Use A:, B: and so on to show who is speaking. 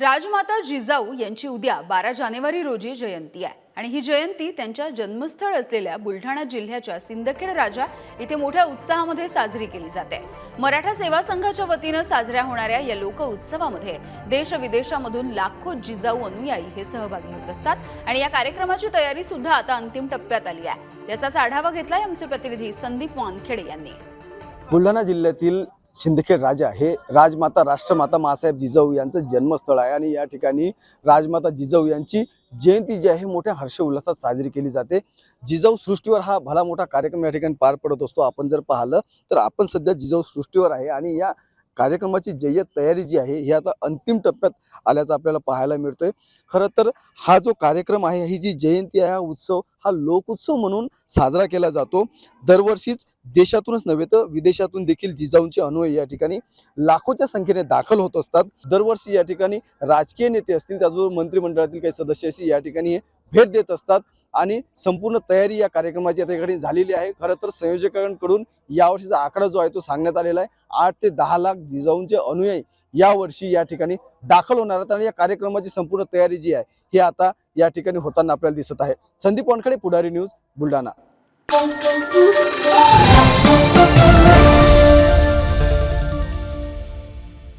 A: राजमाता जिजाऊ यांची उद्या बारा जानेवारी रोजी जयंती आहे. आणि ही जयंती त्यांच्या जन्मस्थळ असलेल्या बुलढाणा जिल्ह्याच्या सिंदखेड राजा इथे मोठ्या उत्साहामध्ये साजरी केली जाते. मराठा सेवा संघाच्या वतीनं साजऱ्या होणाऱ्या या लोक उत्सवामध्ये देश विदेशामधून लाखो जिजाऊ अनुयायी हे सहभागी होत असतात. आणि या कार्यक्रमाची तयारी सुद्धा आता अंतिम टप्प्यात आली आहे. याचाच आढावा घेतलाय आमचे प्रतिनिधी संदीप वानखेडे यांनी.
B: बुलढाणा जिल्ह्यातील शिंदखेड राजा. हे राजमाता राष्ट्रमाता मासाहेब जिजाऊ यांचं जन्मस्थळ आहे. आणि या ठिकाणी राजमाता जिजाऊ यांची जयंती जी आहे मोठ्या हर्ष उल्हासात साजरी केली जाते. जिजाऊ सृष्टीवर हा भला मोठा कार्यक्रम या ठिकाणी पार पडत असतो. आपण जर पाहिलं तर आपण सध्या जिजाऊ सृष्टीवर आहे. आणि या कार्यक्रमाची जय्यत तयारी जी आहे ही आता अंतिम टप्प्यात आल्याचं आपल्याला पाहायला मिळतोय. खरं तर हा जो कार्यक्रम आहे ही जी जयंती आहे हा उत्सव हा लोकोत्सव म्हणून साजरा केला जातो. दरवर्षीच देशातूनच नव्हे तर विदेशातून देखील जिजाऊंचे अनुयायी या ठिकाणी लाखोच्या संख्येने दाखल होत असतात. दरवर्षी या ठिकाणी राजकीय नेते असतील त्याचबरोबर मंत्रिमंडळातील काही सदस्य असतील या ठिकाणी भेट देत असतात. आणि संपूर्ण तयारी या कार्यक्रमाची या ठिकाणी झालेली आहे. खरं तर संयोजकांकडून यावर्षीचा आकडा जो आहे तो सांगण्यात आलेला आहे. आठ ते दहा लाख जिजाऊंचे अनुयायी यावर्षी या ठिकाणी दाखल होणार आहेत आणि या कार्यक्रमाची संपूर्ण तयारी जी आहे ही आता या ठिकाणी होताना आपल्याला दिसत आहे. संदीप वानखडे पुढारी न्यूज बुलढाणा.